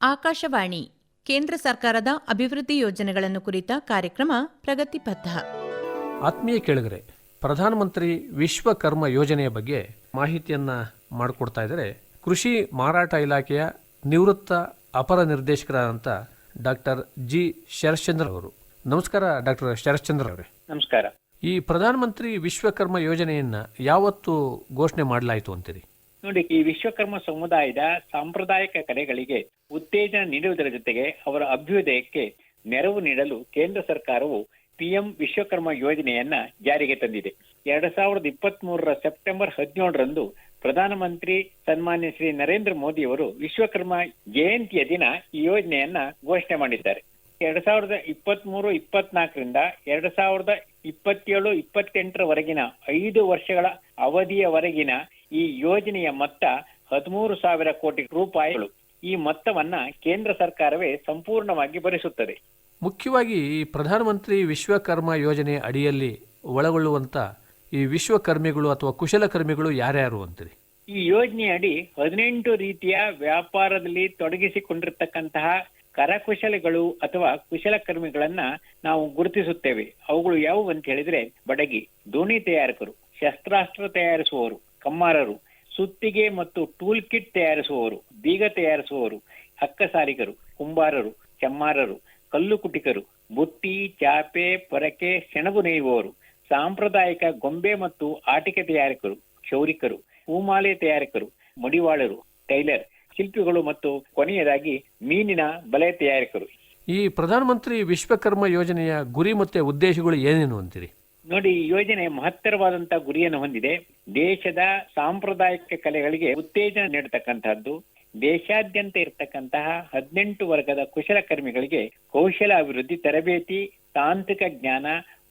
ಆಕಾಶವಾಣಿ ಕೇಂದ್ರ ಸರ್ಕಾರದ ಅಭಿವೃದ್ಧಿ ಯೋಜನೆಗಳನ್ನು ಕುರಿತ ಕಾರ್ಯಕ್ರಮ ಪ್ರಗತಿ ಪಥ ಆತ್ಮೀಯ ಕೇಳಿದರೆ ಪ್ರಧಾನಮಂತ್ರಿ ವಿಶ್ವಕರ್ಮ ಯೋಜನೆಯ ಬಗ್ಗೆ ಮಾಹಿತಿಯನ್ನ ಮಾಡಿಕೊಡ್ತಾ ಇದ್ದಾರೆ ಕೃಷಿ ಮಾರಾಟ ಇಲಾಖೆಯ ನಿವೃತ್ತ ಅಪರ ನಿರ್ದೇಶಕರಾದಂಥ ಡಾಕ್ಟರ್ ಜಿ ಶರಶ್ಚಂದ್ರ ಅವರು. ನಮಸ್ಕಾರ ಡಾಕ್ಟರ್ ಶರಶ್ಚಂದ್ರ ಅವರೇ. ನಮಸ್ಕಾರ. ಈ ಪ್ರಧಾನಮಂತ್ರಿ ವಿಶ್ವಕರ್ಮ ಯೋಜನೆಯನ್ನ ಯಾವತ್ತು ಘೋಷಣೆ ಮಾಡಲಾಯಿತು ಅಂತೀರಿ? ನೋಡಿ, ಈ ವಿಶ್ವಕರ್ಮ ಸಮುದಾಯದ ಸಾಂಪ್ರದಾಯಿಕ ಕಲೆಗಳಿಗೆ ಉತ್ತೇಜನ ನೀಡುವುದರ ಜೊತೆಗೆ ಅವರ ಅಭ್ಯುದಯಕ್ಕೆ ನೆರವು ನೀಡಲು ಕೇಂದ್ರ ಸರ್ಕಾರವು ಪಿಎಂ ವಿಶ್ವಕರ್ಮ ಯೋಜನೆಯನ್ನ ಜಾರಿಗೆ ತಂದಿದೆ. ಎರಡ್ ಸಾವಿರದ ಇಪ್ಪತ್ತ್ ಮೂರರ ಸೆಪ್ಟೆಂಬರ್ ಹದಿನೇಳರಂದು ಪ್ರಧಾನಮಂತ್ರಿ ಸನ್ಮಾನ್ಯ ಶ್ರೀ ನರೇಂದ್ರ ಮೋದಿ ಅವರು ವಿಶ್ವಕರ್ಮ ಜಯಂತಿಯ ದಿನ ಈ ಯೋಜನೆಯನ್ನ ಘೋಷಣೆ ಮಾಡಿದ್ದಾರೆ. ಎರಡ್ ಸಾವಿರದ ಇಪ್ಪತ್ತ್ ಮೂರು ಇಪ್ಪತ್ನಾಲ್ಕರಿಂದ ಎರಡ್ ಸಾವಿರದ ಇಪ್ಪತ್ತೇಳು, ಇಪ್ಪತ್ತೆಂಟರವರೆಗಿನ ಐದು ವರ್ಷಗಳ ಅವಧಿಯವರೆಗಿನ ಈ ಯೋಜನೆಯ ಮೊತ್ತ ಹದಿಮೂರು ಸಾವಿರ ಕೋಟಿ ರೂಪಾಯಿಗಳು. ಈ ಮೊತ್ತವನ್ನ ಕೇಂದ್ರ ಸರ್ಕಾರವೇ ಸಂಪೂರ್ಣವಾಗಿ ಭರಿಸುತ್ತದೆ. ಮುಖ್ಯವಾಗಿ ಈ ಪ್ರಧಾನಮಂತ್ರಿ ವಿಶ್ವಕರ್ಮ ಯೋಜನೆ ಅಡಿಯಲ್ಲಿ ಒಳಗೊಳ್ಳುವಂತ ಈ ವಿಶ್ವಕರ್ಮಿಗಳು ಅಥವಾ ಕುಶಲಕರ್ಮಿಗಳು ಯಾರ್ಯಾರು ಅಂತೀರಿ? ಈ ಯೋಜನೆಯಡಿ ಹದಿನೆಂಟು ರೀತಿಯ ವ್ಯಾಪಾರದಲ್ಲಿ ತೊಡಗಿಸಿಕೊಂಡಿರ್ತಕ್ಕಂತಹ ಕರಕುಶಲಗಳು ಅಥವಾ ಕುಶಲಕರ್ಮಿಗಳನ್ನ ನಾವು ಗುರುತಿಸುತ್ತೇವೆ. ಅವುಗಳು ಯಾವುವು ಅಂತ ಹೇಳಿದ್ರೆ ಬಡಗಿ ದೋಣಿ ತಯಾರಕರು ಶಸ್ತ್ರಾಸ್ತ್ರ ತಯಾರಿಸುವವರು. ಕಮ್ಮಾರರು, ಸುತ್ತಿಗೆ ಮತ್ತು ಟೂಲ್ ಕಿಟ್ ತಯಾರಿಸುವವರು, ಬೀಗ ತಯಾರಿಸುವವರು ಅಕ್ಕಸಾಲಿಗರು ಕುಂಬಾರರು ಚಮ್ಮಾರರು ಕಲ್ಲು ಕುಟಿಕರು ಬುಟ್ಟಿ, ಚಾಪೆ, ಪೊರಕೆ, ಸೆಣಬು ನೇಯುವವರು, ಸಾಂಪ್ರದಾಯಿಕ ಗೊಂಬೆ ಮತ್ತು ಆಟಿಕೆ ತಯಾರಕರು, ಕ್ಷೌರಿಕರು, ಹೂಮಾಲೆ ತಯಾರಕರು, ಮಡಿವಾಳರು, ಟೈಲರ್, ಶಿಲ್ಪಿಗಳು ಮತ್ತು ಕೊನೆಯದಾಗಿ ಮೀನಿನ ಬಲೆ ತಯಾರಕರು. ಈ ಪ್ರಧಾನಮಂತ್ರಿ ವಿಶ್ವಕರ್ಮ ಯೋಜನೆಯ ಗುರಿ ಮತ್ತು ಉದ್ದೇಶಗಳು ಏನೇನು ಅಂತೀರಿ? ನೋಡಿ, ಈ ಯೋಜನೆ ಮಹತ್ತರವಾದಂತಹ ಗುರಿಯನ್ನು ಹೊಂದಿದೆ. ದೇಶದ ಸಾಂಪ್ರದಾಯಿಕ ಕಲೆಗಳಿಗೆ ಉತ್ತೇಜನ ನೀಡತಕ್ಕಂತಹದ್ದು, ದೇಶಾದ್ಯಂತ ಇರತಕ್ಕಂತಹ ಹದಿನೆಂಟು ವರ್ಗದ ಕುಶಲಕರ್ಮಿಗಳಿಗೆ ಕೌಶಲ ಅಭಿವೃದ್ಧಿ ತರಬೇತಿ, ತಾಂತ್ರಿಕ ಜ್ಞಾನ,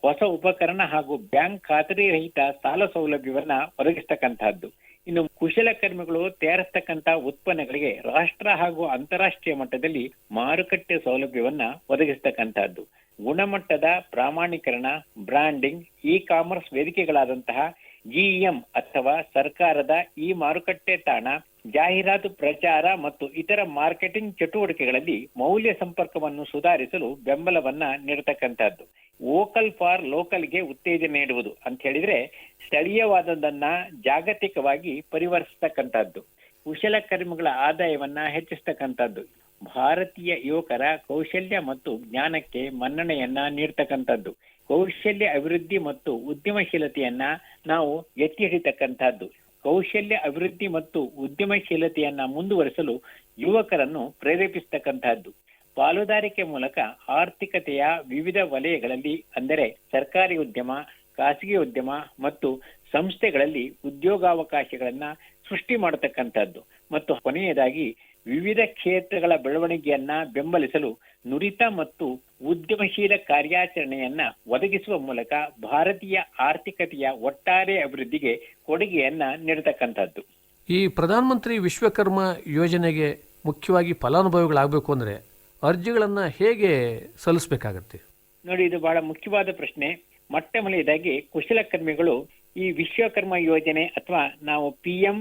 ಹೊಸ ಉಪಕರಣ ಹಾಗೂ ಬ್ಯಾಂಕ್ ಖಾತರಿ ರಹಿತ ಸಾಲ ಸೌಲಭ್ಯವನ್ನ ಒದಗಿಸ್ತಕ್ಕಂತಹದ್ದು. ಇನ್ನು ಕುಶಲಕರ್ಮಿಗಳು ತಯಾರಿಸ್ತಕ್ಕಂತ ಉತ್ಪನ್ನಗಳಿಗೆ ರಾಷ್ಟ್ರ ಹಾಗೂ ಅಂತಾರಾಷ್ಟ್ರೀಯ ಮಟ್ಟದಲ್ಲಿ ಮಾರುಕಟ್ಟೆ ಸೌಲಭ್ಯವನ್ನ ಒದಗಿಸ್ತಕ್ಕಂತಹದ್ದು ಗುಣಮಟ್ಟದ ಪ್ರಾಮಾಣೀಕರಣ, ಬ್ರಾಂಡಿಂಗ್ ಇ ಕಾಮರ್ಸ್ ವೇದಿಕೆಗಳಾದಂತಹ ಜಿಇಎಂ ಅಥವಾ ಸರ್ಕಾರದ ಈ ಮಾರುಕಟ್ಟೆ ತಾಣ, ಜಾಹೀರಾತು ಪ್ರಚಾರ ಮತ್ತು ಇತರ ಮಾರ್ಕೆಟಿಂಗ್ ಚಟುವಟಿಕೆಗಳಲ್ಲಿ ಮೌಲ್ಯ ಸಂಪರ್ಕವನ್ನು ಸುಧಾರಿಸಲು ಬೆಂಬಲವನ್ನ ನೀಡತಕ್ಕಂತಹದ್ದು ವೋಕಲ್ ಫಾರ್ ಲೋಕಲ್ಗೆ ಉತ್ತೇಜನ ನೀಡುವುದು ಅಂತ ಹೇಳಿದ್ರೆ ಸ್ಥಳೀಯವಾದದನ್ನ ಜಾಗತಿಕವಾಗಿ ಪರಿವರ್ತಿಸ್ತಕ್ಕಂಥದ್ದು ಕುಶಲಕರ್ಮಿಗಳ ಆದಾಯವನ್ನ ಹೆಚ್ಚಿಸ್ತಕ್ಕಂಥದ್ದು. ಭಾರತೀಯ ಯುವಕರ ಕೌಶಲ್ಯ ಮತ್ತು ಜ್ಞಾನಕ್ಕೆ ಮನ್ನಣೆಯನ್ನ ನೀಡ್ತಕ್ಕಂಥದ್ದು. ಕೌಶಲ್ಯ ಅಭಿವೃದ್ಧಿ ಮತ್ತು ಉದ್ಯಮಶೀಲತೆಯನ್ನ ನಾವು ಎತ್ತಿ ಹಿಡಿತಕ್ಕಂಥದ್ದು ಕೌಶಲ್ಯ ಅಭಿವೃದ್ಧಿ ಮತ್ತು ಉದ್ಯಮಶೀಲತೆಯನ್ನ ಮುಂದುವರಿಸಲು ಯುವಕರನ್ನು ಪ್ರೇರೇಪಿಸತಕ್ಕಂತಹದ್ದು ಪಾಲುದಾರಿಕೆ ಮೂಲಕ ಆರ್ಥಿಕತೆಯ ವಿವಿಧ ವಲಯಗಳಲ್ಲಿ, ಅಂದರೆ ಸರ್ಕಾರಿ ಉದ್ಯಮ, ಖಾಸಗಿ ಉದ್ಯಮ ಮತ್ತು ಸಂಸ್ಥೆಗಳಲ್ಲಿ ಉದ್ಯೋಗಾವಕಾಶಗಳನ್ನ ಸೃಷ್ಟಿ ಮಾಡತಕ್ಕಂಥದ್ದು. ಮತ್ತು ಕೊನೆಯದಾಗಿ ವಿವಿಧ ಕ್ಷೇತ್ರಗಳ ಬೆಳವಣಿಗೆಯನ್ನ ಬೆಂಬಲಿಸಲು ನುರಿತ ಮತ್ತು ಉದ್ಯಮಶೀಲ ಕಾರ್ಯಾಚರಣೆಯನ್ನ ಒದಗಿಸುವ ಮೂಲಕ ಭಾರತೀಯ ಆರ್ಥಿಕತೆಯ ಒಟ್ಟಾರೆ ಅಭಿವೃದ್ಧಿಗೆ ಕೊಡುಗೆಯನ್ನ ನೀಡತಕ್ಕಂಥದ್ದು. ಈ ಪ್ರಧಾನಮಂತ್ರಿ ವಿಶ್ವಕರ್ಮ ಯೋಜನೆಗೆ ಮುಖ್ಯವಾಗಿ ಫಲಾನುಭವಿಗಳಾಗಬೇಕು ಅಂದರೆ ಅರ್ಜಿಗಳನ್ನು ಹೇಗೆ ಸಲ್ಲಿಸಬೇಕಾಗತ್ತೆ? ನೋಡಿ, ಇದು ಬಹಳ ಮುಖ್ಯವಾದ ಪ್ರಶ್ನೆ. ಮೊಟ್ಟ ಮೊದಲನೇದಾಗಿ ಕುಶಲಕರ್ಮಿಗಳು ಈ ವಿಶ್ವಕರ್ಮ ಯೋಜನೆ ಅಥವಾ ನಾವು ಪಿ ಎಂ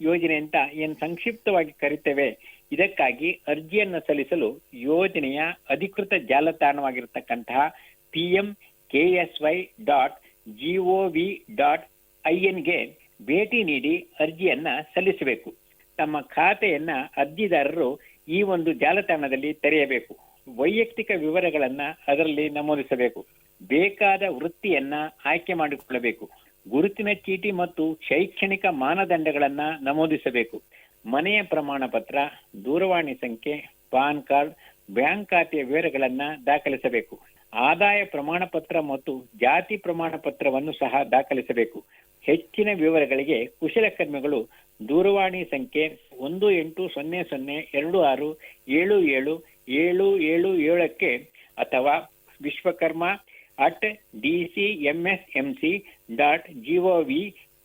ಯೋಜನೆ ಅಂತ ಏನ್ ಸಂಕ್ಷಿಪ್ತವಾಗಿ ಕರಿತೇವೆ, ಇದಕ್ಕಾಗಿ ಅರ್ಜಿಯನ್ನ ಸಲ್ಲಿಸಲು ಯೋಜನೆಯ ಅಧಿಕೃತ ಜಾಲತಾಣವಾಗಿರತಕ್ಕಂತಹ P M K S Y dot GOV dot in ಗೆ ಭೇಟಿ ನೀಡಿ ಅರ್ಜಿಯನ್ನ ಸಲ್ಲಿಸಬೇಕು. ತಮ್ಮ ಖಾತೆಯನ್ನ ಅರ್ಜಿದಾರರು ಈ ಒಂದು ಜಾಲತಾಣದಲ್ಲಿ ತೆರೆಯಬೇಕು. ವೈಯಕ್ತಿಕ ವಿವರಗಳನ್ನ ಅದರಲ್ಲಿ ನಮೂದಿಸಬೇಕು. ಬೇಕಾದ ವೃತ್ತಿಯನ್ನ ಆಯ್ಕೆ ಮಾಡಿಕೊಳ್ಳಬೇಕು. ಗುರುತಿನ ಚೀಟಿ ಮತ್ತು ಶೈಕ್ಷಣಿಕ ಮಾನದಂಡಗಳನ್ನ ನಮೂದಿಸಬೇಕು. ಮನೆಯ ಪ್ರಮಾಣ ಪತ್ರ ದೂರವಾಣಿ ಸಂಖ್ಯೆ, ಪಾನ್ ಕಾರ್ಡ್, ಬ್ಯಾಂಕ್ ಖಾತೆಯ ವಿವರಗಳನ್ನ ದಾಖಲಿಸಬೇಕು. ಆದಾಯ ಪ್ರಮಾಣ ಪತ್ರ ಮತ್ತು ಜಾತಿ ಪ್ರಮಾಣ ಪತ್ರವನ್ನು ಸಹ ದಾಖಲಿಸಬೇಕು. ಹೆಚ್ಚಿನ ವಿವರಗಳಿಗೆ ಕುಶಲಕರ್ಮಿಗಳು ದೂರವಾಣಿ ಸಂಖ್ಯೆ ಒಂದು ಎಂಟು ಸೊನ್ನೆ ಸೊನ್ನೆ ಎರಡು ಆರು ಏಳು ಏಳು ಏಳು ಏಳು ಏಳಕ್ಕೆ ಅಥವಾ Vishwakarma at D C M S M C dot GOV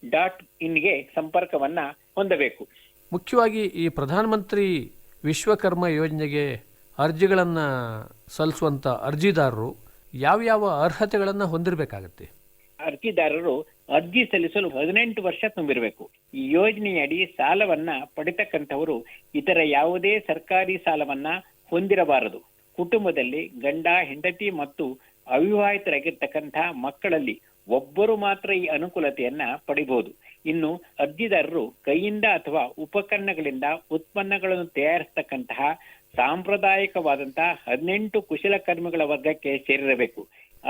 dot ಇನ್ಗೆ ಸಂಪರ್ಕವನ್ನು ಹೊಂದಬೇಕು. ಮುಖ್ಯವಾಗಿ ಈ ಪ್ರಧಾನಮಂತ್ರಿ ವಿಶ್ವಕರ್ಮ ಯೋಜನೆಗೆ ಅರ್ಜಿಗಳನ್ನು ಸಲ್ಲಿಸುವಂಥ ಅರ್ಜಿದಾರರು ಯಾವ್ಯಾವ ಅರ್ಹತೆಗಳನ್ನು ಹೊಂದಿರಬೇಕಾಗತ್ತೆ? ಅರ್ಜಿದಾರರು ಅರ್ಜಿ ಸಲ್ಲಿಸಲು ಹದಿನೆಂಟು ವರ್ಷ ತುಂಬಿರಬೇಕು. ಈ ಯೋಜನೆಯಡಿ ಸಾಲವನ್ನ ಪಡಿತಕ್ಕಂಥವರು ಇತರ ಯಾವುದೇ ಸರ್ಕಾರಿ ಸಾಲವನ್ನ ಹೊಂದಿರಬಾರದು. ಕುಟುಂಬದಲ್ಲಿ ಗಂಡ, ಹೆಂಡತಿ ಮತ್ತು ಅವಿವಾಹಿತರಾಗಿರ್ತಕ್ಕಂಥ ಮಕ್ಕಳಲ್ಲಿ ಒಬ್ಬರು ಮಾತ್ರ ಈ ಅನುಕೂಲತೆಯನ್ನ ಪಡಿಬಹುದು. ಇನ್ನು ಅರ್ಜಿದಾರರು ಕೈಯಿಂದ ಅಥವಾ ಉಪಕರಣಗಳಿಂದ ಉತ್ಪನ್ನಗಳನ್ನು ತಯಾರಿಸತಕ್ಕಂತಹ ಸಾಂಪ್ರದಾಯಿಕವಾದಂತಹ ಹದಿನೆಂಟು ಕುಶಲಕರ್ಮಿಗಳ ವರ್ಗಕ್ಕೆ ಸೇರಿರಬೇಕು.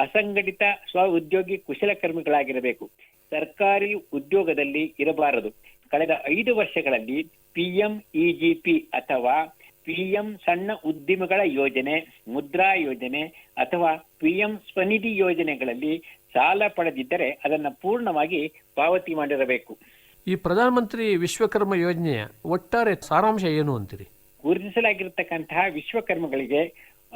ಅಸಂಘಟಿತ ಸ್ವ ಉದ್ಯೋಗಿ ಕುಶಲಕರ್ಮಿಗಳಾಗಿರಬೇಕು ಸರ್ಕಾರಿ ಉದ್ಯೋಗದಲ್ಲಿ ಇರಬಾರದು. ಕಳೆದ ಐದು ವರ್ಷಗಳಲ್ಲಿ ಪಿಎಂ ಇಜಿಪಿ ಅಥವಾ ಪಿಎಂ ಸಣ್ಣ ಉದ್ದಿಮೆಗಳ ಯೋಜನೆ ಮುದ್ರಾ ಯೋಜನೆ ಅಥವಾ ಪಿಎಂ ಸ್ವನಿಧಿ ಯೋಜನೆಗಳಲ್ಲಿ ಸಾಲ ಪಡೆದಿದ್ದರೆ ಅದನ್ನು ಪೂರ್ಣವಾಗಿ ಪಾವತಿ ಮಾಡಿರಬೇಕು. ಈ ಪ್ರಧಾನಮಂತ್ರಿ ವಿಶ್ವಕರ್ಮ ಯೋಜನೆಯ ಒಟ್ಟಾರೆ ಸಾರಾಂಶ ಏನು ಅಂತೀರಿ? ಗುರುತಿಸಲಾಗಿರತಕ್ಕಂತಹ ವಿಶ್ವಕರ್ಮಗಳಿಗೆ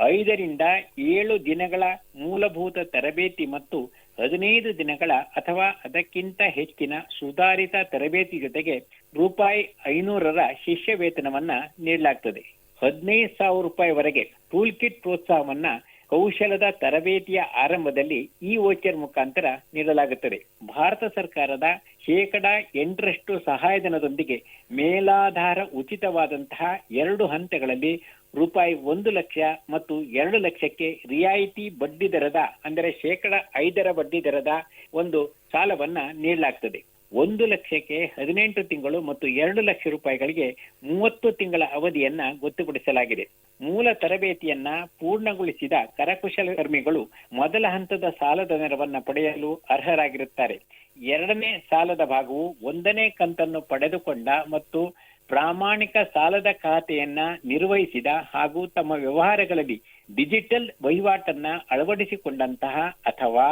ಐದರಿಂದ ಏಳು ದಿನಗಳ ಮೂಲಭೂತ ತರಬೇತಿ ಮತ್ತು ಹದಿನೈದು ದಿನಗಳ ಅಥವಾ ಅದಕ್ಕಿಂತ ಹೆಚ್ಚಿನ ಸುಧಾರಿತ ತರಬೇತಿ ಜೊತೆಗೆ ರೂಪಾಯಿ ಐನೂರರ ಶಿಷ್ಯ ವೇತನವನ್ನ ನೀಡಲಾಗ್ತದೆ. ಹದಿನೈದು ಸಾವಿರ ರೂಪಾಯಿವರೆಗೆ ಟೂಲ್ ಕಿಟ್ ಪ್ರೋತ್ಸಾಹವನ್ನ ಕೌಶಲದ ತರಬೇತಿಯ ಆರಂಭದಲ್ಲಿ ಈ ವೋಚರ್ ಮುಖಾಂತರ ನೀಡಲಾಗುತ್ತದೆ. ಭಾರತ ಸರ್ಕಾರದ ಶೇಕಡ ಎಂಟರಷ್ಟು ಸಹಾಯಧನದೊಂದಿಗೆ ಮೇಲಾಧಾರ ಉಚಿತವಾದಂತಹ ಎರಡು ಹಂತಗಳಲ್ಲಿ ರೂಪಾಯಿ ಒಂದು ಲಕ್ಷ ಮತ್ತು ಎರಡು ಲಕ್ಷಕ್ಕೆ ರಿಯಾಯಿತಿ ಬಡ್ಡಿ ದರದ, ಅಂದರೆ ಶೇಕಡ ಐದರ ಬಡ್ಡಿ ದರದ ಒಂದು ಸಾಲವನ್ನ ನೀಡಲಾಗ್ತದೆ. ಒಂದು ಲಕ್ಷಕ್ಕೆ ಹದಿನೆಂಟು ತಿಂಗಳು ಮತ್ತು ಎರಡು ಲಕ್ಷ ರೂಪಾಯಿಗಳಿಗೆ ಮೂವತ್ತು ತಿಂಗಳ ಅವಧಿಯನ್ನ ಗೊತ್ತುಪಡಿಸಲಾಗಿದೆ. ಮೂಲ ತರಬೇತಿಯನ್ನ ಪೂರ್ಣಗೊಳಿಸಿದ ಕರಕುಶಲಕರ್ಮಿಗಳು ಮೊದಲ ಹಂತದ ಸಾಲದ ನೆರವನ್ನ ಪಡೆಯಲು ಅರ್ಹರಾಗಿರುತ್ತಾರೆ. ಎರಡನೇ ಸಾಲದ ಭಾಗವು ಒಂದನೇ ಕಂತನ್ನು ಪಡೆದುಕೊಂಡ ಮತ್ತು ಪ್ರಾಮಾಣಿಕ ಸಾಲದ ಖಾತೆಯನ್ನ ನಿರ್ವಹಿಸಿದ ಹಾಗೂ ತಮ್ಮ ವ್ಯವಹಾರಗಳಲ್ಲಿ ಡಿಜಿಟಲ್ ವಹಿವಾಟನ್ನ ಅಳವಡಿಸಿಕೊಂಡಂತಹ ಅಥವಾ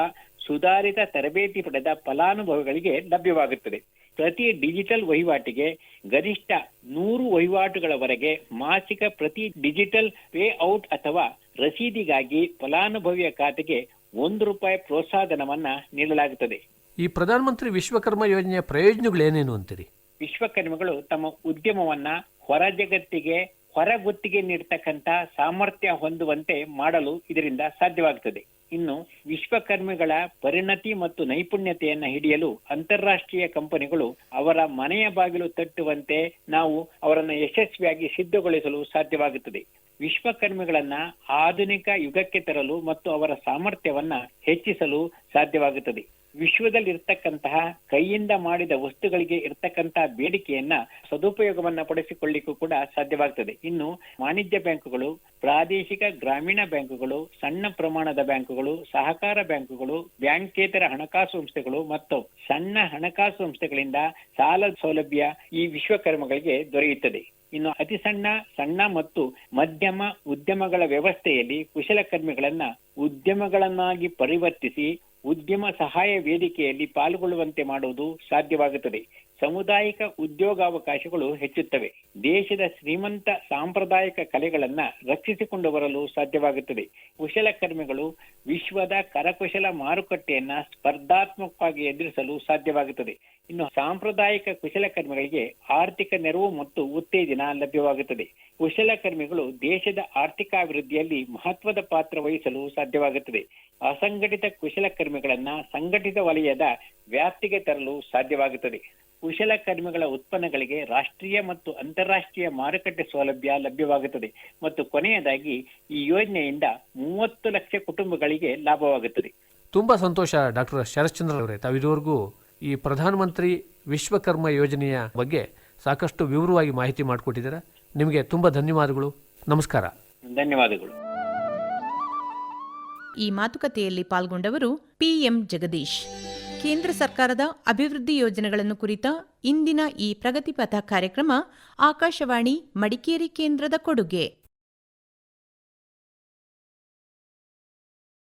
ಸುಧಾರಿತ ತರಬೇತಿ ಪಡೆದ ಫಲಾನುಭವಿಗಳಿಗೆ ಲಭ್ಯವಾಗುತ್ತದೆ. ಪ್ರತಿ ಡಿಜಿಟಲ್ ವಹಿವಾಟಿಗೆ ಗರಿಷ್ಠ ನೂರು ವಹಿವಾಟುಗಳವರೆಗೆ ಮಾಸಿಕ ಪ್ರತಿ ಡಿಜಿಟಲ್ ಪೇ ಔಟ್ ಅಥವಾ ರಸೀದಿಗಾಗಿ ಫಲಾನುಭವಿಯ ಖಾತೆಗೆ ಒಂದು ರೂಪಾಯಿ ಪ್ರೋತ್ಸಾಹಧನವನ್ನ ನೀಡಲಾಗುತ್ತದೆ. ಈ ಪ್ರಧಾನಮಂತ್ರಿ ವಿಶ್ವಕರ್ಮ ಯೋಜನೆಯ ಪ್ರಯೋಜನಗಳೇನೇನು ಅಂತೀರಿ? ವಿಶ್ವಕರ್ಮಿಗಳು ತಮ್ಮ ಉದ್ಯಮವನ್ನ ಹೊರ ಜಗತ್ತಿಗೆ ಹೊರ ಗುತ್ತಿಗೆ ನೀಡತಕ್ಕಂತ ಸಾಮರ್ಥ್ಯ ಹೊಂದುವಂತೆ ಮಾಡಲು ಇದರಿಂದ ಸಾಧ್ಯವಾಗುತ್ತದೆ ಇನ್ನು ವಿಶ್ವಕರ್ಮಿಗಳ ಪರಿಣತಿ ಮತ್ತು ನೈಪುಣ್ಯತೆಯನ್ನ ಹಿಡಿಯಲು ಅಂತಾರಾಷ್ಟ್ರೀಯ ಕಂಪನಿಗಳು ಅವರ ಮನೆಯ ಬಾಗಿಲು ತಟ್ಟುವಂತೆ ನಾವು ಅವರನ್ನು ಯಶಸ್ವಿಯಾಗಿ ಸಿದ್ಧಗೊಳಿಸಲು ಸಾಧ್ಯವಾಗುತ್ತದೆ. ವಿಶ್ವಕರ್ಮಿಗಳನ್ನ ಆಧುನಿಕ ಯುಗಕ್ಕೆ ತರಲು ಮತ್ತು ಅವರ ಸಾಮರ್ಥ್ಯವನ್ನ ಹೆಚ್ಚಿಸಲು ಸಾಧ್ಯವಾಗುತ್ತದೆ. ವಿಶ್ವದಲ್ಲಿ ಇರ್ತಕ್ಕಂತಹ ಕೈಯಿಂದ ಮಾಡಿದ ವಸ್ತುಗಳಿಗೆ ಇರ್ತಕ್ಕಂತಹ ಬೇಡಿಕೆಯನ್ನ ಸದುಪಯೋಗವನ್ನ ಪಡಿಸಿಕೊಳ್ಳಿಕ್ಕೂ ಕೂಡ ಸಾಧ್ಯವಾಗ್ತದೆ. ಇನ್ನು ವಾಣಿಜ್ಯ ಬ್ಯಾಂಕುಗಳು, ಪ್ರಾದೇಶಿಕ ಗ್ರಾಮೀಣ ಬ್ಯಾಂಕುಗಳು, ಸಣ್ಣ ಪ್ರಮಾಣದ ಬ್ಯಾಂಕುಗಳು, ಸಹಕಾರ ಬ್ಯಾಂಕುಗಳು, ಬ್ಯಾಂಕೇತರ ಹಣಕಾಸು ಸಂಸ್ಥೆಗಳು ಮತ್ತು ಸಣ್ಣ ಹಣಕಾಸು ಸಂಸ್ಥೆಗಳಿಂದ ಸಾಲ ಸೌಲಭ್ಯ ಈ ವಿಶ್ವಕರ್ಮಗಳಿಗೆ ದೊರೆಯುತ್ತದೆ. ಇನ್ನು ಅತಿ ಸಣ್ಣ ಸಣ್ಣ ಮತ್ತು ಮಧ್ಯಮ ಉದ್ಯಮಗಳ ವ್ಯವಸ್ಥೆಯಲ್ಲಿ ಕುಶಲಕರ್ಮಿಗಳನ್ನ ಉದ್ಯಮಗಳನ್ನಾಗಿ ಪರಿವರ್ತಿಸಿ ಉದ್ಯಮ ಸಹಾಯ ವೇದಿಕೆಯಲ್ಲಿ ಪಾಲ್ಗೊಳ್ಳುವಂತೆ ಮಾಡುವುದು ಸಾಧ್ಯವಾಗುತ್ತದೆ. ಸಮುದಾಯಿಕ ಉದ್ಯೋಗಾವಕಾಶಗಳು ಹೆಚ್ಚುತ್ತವೆ. ದೇಶದ ಶ್ರೀಮಂತ ಸಾಂಪ್ರದಾಯಿಕ ಕಲೆಗಳನ್ನ ರಕ್ಷಿಸಿಕೊಂಡು ಬರಲು ಸಾಧ್ಯವಾಗುತ್ತದೆ. ಕುಶಲಕರ್ಮಿಗಳು ವಿಶ್ವದ ಕರಕುಶಲ ಮಾರುಕಟ್ಟೆಯನ್ನ ಸ್ಪರ್ಧಾತ್ಮಕವಾಗಿ ಎದುರಿಸಲು ಸಾಧ್ಯವಾಗುತ್ತದೆ. ಇನ್ನು ಸಾಂಪ್ರದಾಯಿಕ ಕುಶಲಕರ್ಮಿಗಳಿಗೆ ಆರ್ಥಿಕ ನೆರವು ಮತ್ತು ಉತ್ತೇಜನ ಲಭ್ಯವಾಗುತ್ತದೆ. ಕುಶಲಕರ್ಮಿಗಳು ದೇಶದ ಆರ್ಥಿಕಾಭಿವೃದ್ಧಿಯಲ್ಲಿ ಮಹತ್ವದ ಪಾತ್ರ ವಹಿಸಲು ಸಾಧ್ಯವಾಗುತ್ತದೆ. ಅಸಂಘಟಿತ ಕುಶಲಕರ್ಮಿಗಳನ್ನ ಸಂಘಟಿತ ವಲಯದ ವ್ಯಾಪ್ತಿಗೆ ತರಲು ಸಾಧ್ಯವಾಗುತ್ತದೆ. ಕುಶಲಕರ್ಮಿಗಳ ಉತ್ಪನ್ನಗಳಿಗೆ ರಾಷ್ಟ್ರೀಯ ಮತ್ತು ಅಂತಾರಾಷ್ಟ್ರೀಯ ಮಾರುಕಟ್ಟೆ ಸೌಲಭ್ಯ ಲಭ್ಯವಾಗುತ್ತದೆ ಮತ್ತು ಕೊನೆಯದಾಗಿ ಈ ಯೋಜನೆಯಿಂದ ಮೂವತ್ತು ಲಕ್ಷ ಕುಟುಂಬಗಳಿಗೆ ಲಾಭವಾಗುತ್ತದೆ. ತುಂಬಾ ಸಂತೋಷ ಡಾಕ್ಟರ್ ಶರಶ್ಚಂದ್ರ ಅವರೇ. ತಾವಿದುವರೆಗೂ ಈ ಪ್ರಧಾನಮಂತ್ರಿ ವಿಶ್ವಕರ್ಮ ಯೋಜನೆಯ ಬಗ್ಗೆ ಸಾಕಷ್ಟು ವಿವರವಾಗಿ ಮಾಹಿತಿ ಮಾಡಿಕೊಟ್ಟಿದ್ದೀರಾ. ನಿಮಗೆ ತುಂಬ ಧನ್ಯವಾದಗಳು. ನಮಸ್ಕಾರ. ಧನ್ಯವಾದಗಳು. ಈ ಮಾತುಕತೆಯಲ್ಲಿ ಪಾಲ್ಗೊಂಡವರು ಪಿಎಂ ಜಗದೀಶ್. ಕೇಂದ್ರ ಸರ್ಕಾರದ ಅಭಿವೃದ್ಧಿ ಯೋಜನೆಗಳನ್ನು ಕುರಿತ ಇಂದಿನ ಈ ಪ್ರಗತಿಪಥ ಕಾರ್ಯಕ್ರಮ ಆಕಾಶವಾಣಿ ಮಡಿಕೇರಿ ಕೇಂದ್ರದ ಕೊಡುಗೆ.